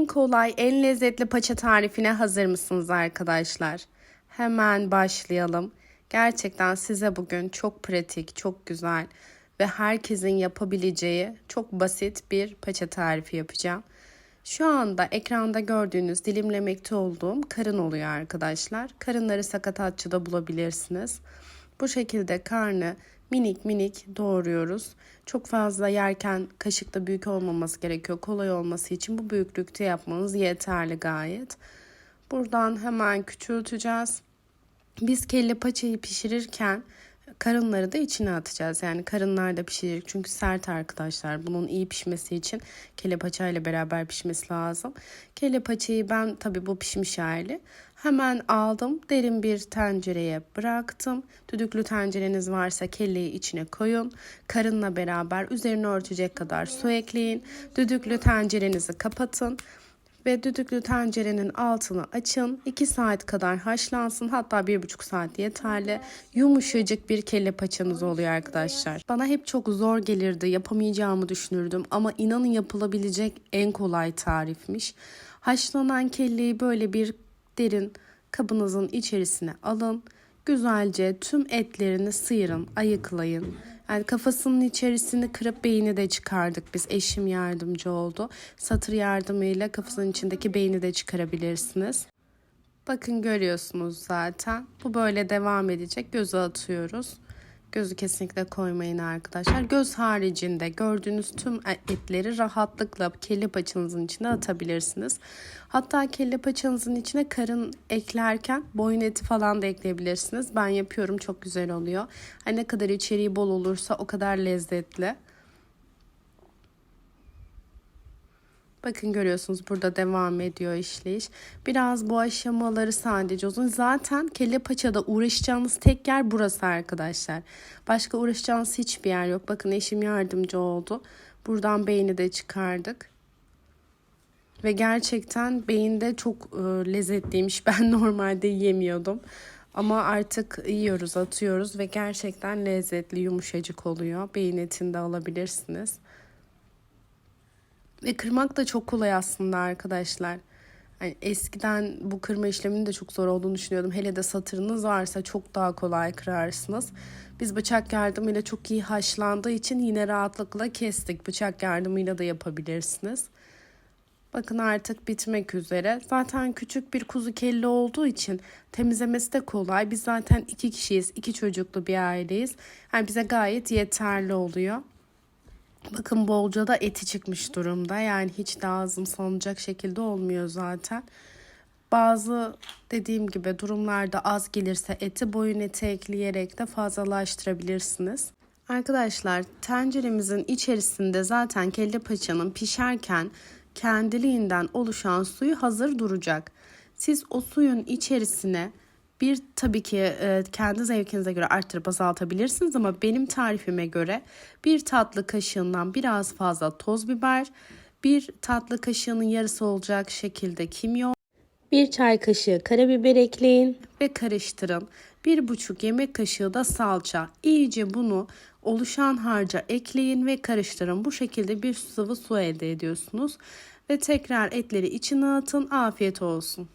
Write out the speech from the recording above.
En kolay, en lezzetli paça tarifine hazır mısınız arkadaşlar? Hemen başlayalım. Gerçekten size bugün çok pratik, çok güzel ve herkesin yapabileceği çok basit bir paça tarifi yapacağım. Şu anda ekranda gördüğünüz dilimlemekte olduğum karın oluyor arkadaşlar. Karınları sakatatçıda bulabilirsiniz. Bu şekilde karnı minik minik doğruyoruz. Çok fazla yerken kaşıkta büyük olmaması gerekiyor. Kolay olması için bu büyüklükte yapmanız yeterli gayet. Buradan hemen küçülteceğiz. Biz kelle paçayı pişirirken karınları da içine atacağız. Yani karınlar da pişirecek çünkü sert arkadaşlar. Bunun iyi pişmesi için kelle paçayla beraber pişmesi lazım. Kelle paçayı ben tabii bu pişmiş hali hemen aldım. Derin bir tencereye bıraktım. Düdüklü tencereniz varsa kelleyi içine koyun. Karınla beraber üzerine örtecek kadar su ekleyin. Düdüklü tencerenizi kapatın ve düdüklü tencerenin altını açın. 2 saat kadar haşlansın. Hatta 1,5 saat yeterli. Yumuşacık bir kelle paçanız oluyor arkadaşlar. Bana hep çok zor gelirdi. Yapamayacağımı düşünürdüm ama inanın yapılabilecek en kolay tarifmiş. Haşlanan kelleyi böyle bir derin kabınızın içerisine alın. Güzelce tüm etlerini sıyırın, ayıklayın. Yani kafasının içerisini kırıp beyni de çıkardık biz. Eşim yardımcı oldu. Satır yardımıyla kafasının içindeki beyni de çıkarabilirsiniz. Bakın görüyorsunuz zaten. Bu böyle devam edecek. Göze atıyoruz. Gözü kesinlikle koymayın arkadaşlar. Göz haricinde gördüğünüz tüm etleri rahatlıkla kelle paçanızın içine atabilirsiniz. Hatta kelle paçanızın içine karın eklerken boyun eti falan da ekleyebilirsiniz. Ben yapıyorum çok güzel oluyor. Hani ne kadar içeriği bol olursa o kadar lezzetli. Bakın görüyorsunuz burada devam ediyor işleyiş. Biraz bu aşamaları sadece uzun. Zaten kelle paçada uğraşacağınız tek yer burası arkadaşlar. Başka uğraşacağınız hiçbir yer yok. Bakın eşim yardımcı oldu. Buradan beyni de çıkardık. Ve gerçekten beyinde çok e, lezzetliymiş. Ben normalde yemiyordum. Ama artık yiyoruz, atıyoruz ve gerçekten lezzetli, yumuşacık oluyor. Beyin etini de alabilirsiniz. Ve kırmak da çok kolay aslında arkadaşlar. Yani eskiden bu kırma işleminin de çok zor olduğunu düşünüyordum. Hele de satırınız varsa çok daha kolay kırarsınız. Biz bıçak yardımıyla çok iyi haşlandığı için yine rahatlıkla kestik. Bıçak yardımıyla da yapabilirsiniz. Bakın artık bitmek üzere. Zaten küçük bir kuzu kelle olduğu için temizlemesi de kolay. Biz zaten iki kişiyiz, iki çocuklu bir aileyiz. Yani bize gayet yeterli oluyor. Bakın bolca da eti çıkmış durumda. Yani hiç de ağzım sanacak şekilde olmuyor zaten. Bazı dediğim gibi durumlarda az gelirse eti boyun eti ekleyerek de fazlalaştırabilirsiniz. Arkadaşlar tenceremizin içerisinde zaten kelle paçanın pişerken kendiliğinden oluşan suyu hazır duracak. Siz o suyun içerisine bir tabii ki e, kendi zevkinize göre arttırıp azaltabilirsiniz ama benim tarifime göre bir tatlı kaşığından biraz fazla toz biber, bir tatlı kaşığının yarısı olacak şekilde kimyon, bir çay kaşığı karabiber ekleyin ve karıştırın. Bir buçuk yemek kaşığı da salça. İyice bunu oluşan harca ekleyin ve karıştırın. Bu şekilde bir sıvı su elde ediyorsunuz. Ve tekrar etleri içine atın. Afiyet olsun.